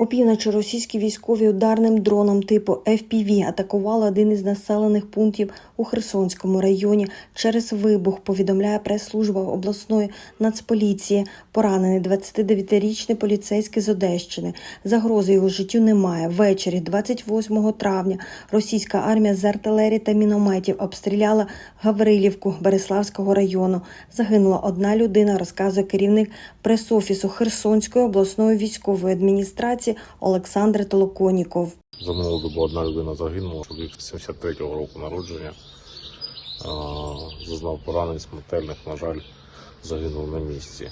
Опівночі російські військові ударним дроном типу FPV атакували один із населених пунктів у Херсонському районі. Через вибух повідомляє прес-служба обласної нацполіції. Поранений 29-річний поліцейський з Одещини. Загрози його життю немає. Ввечері, 28 травня, російська армія з артилерії та мінометів обстріляла Гаврилівку Береславського району. Загинула одна людина, розказує керівник прес-офісу Херсонської обласної військової адміністрації Олександр Толоконіков. За минулу добу одна людина загинула, чоловік 73-го року народження. Зазнав поранень смертельних, на жаль, загинув на місці.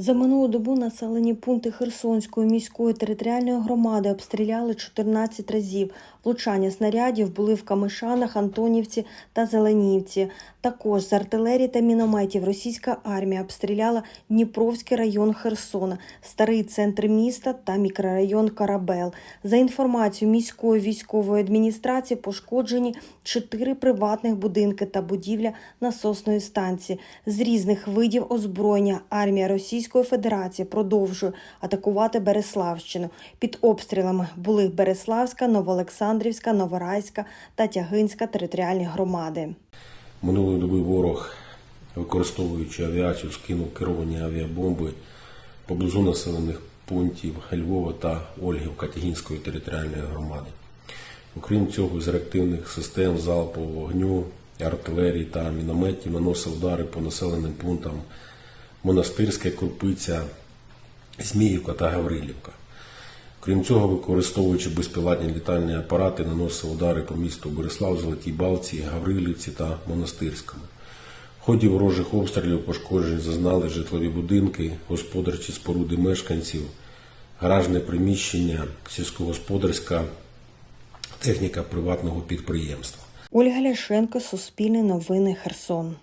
За минулу добу населені пункти Херсонської міської територіальної громади обстріляли 14 разів. Влучання снарядів були в Камишанах, Антонівці та Зеленівці. Також з артилерії та мінометів російська армія обстріляла Дніпровський район Херсона, старий центр міста та мікрорайон Карабел. За інформацією міської військової адміністрації, пошкоджені чотири приватних будинки та будівля насосної станції. З різних видів озброєння армія Російської Федерації продовжує атакувати Береславщину. Під обстрілами були Береславська, Новоолександрівська, Новорайська та Тягинська територіальні громади. Минулої доби ворог, використовуючи авіацію, скинув керовані авіабомби поблизу населених пунктів Львова та Ольгівка Тягінської територіальної громади. Окрім цього, з реактивних систем залпового вогню, артилерії та мінометів наносив удари по населеним пунктам Монастирська, Крупиця, Зміївка та Гаврилівка. Крім цього, використовуючи безпілотні літальні апарати, наносив удари по місту Борислав, Золотій Балці, Гаврилівці та Монастирському. В ході ворожих обстрілів пошкоджень зазнали житлові будинки, господарчі споруди мешканців, гаражне приміщення, сільськогосподарська техніка приватного підприємства. Ольга Ляшенко, Суспільне новини, Херсон.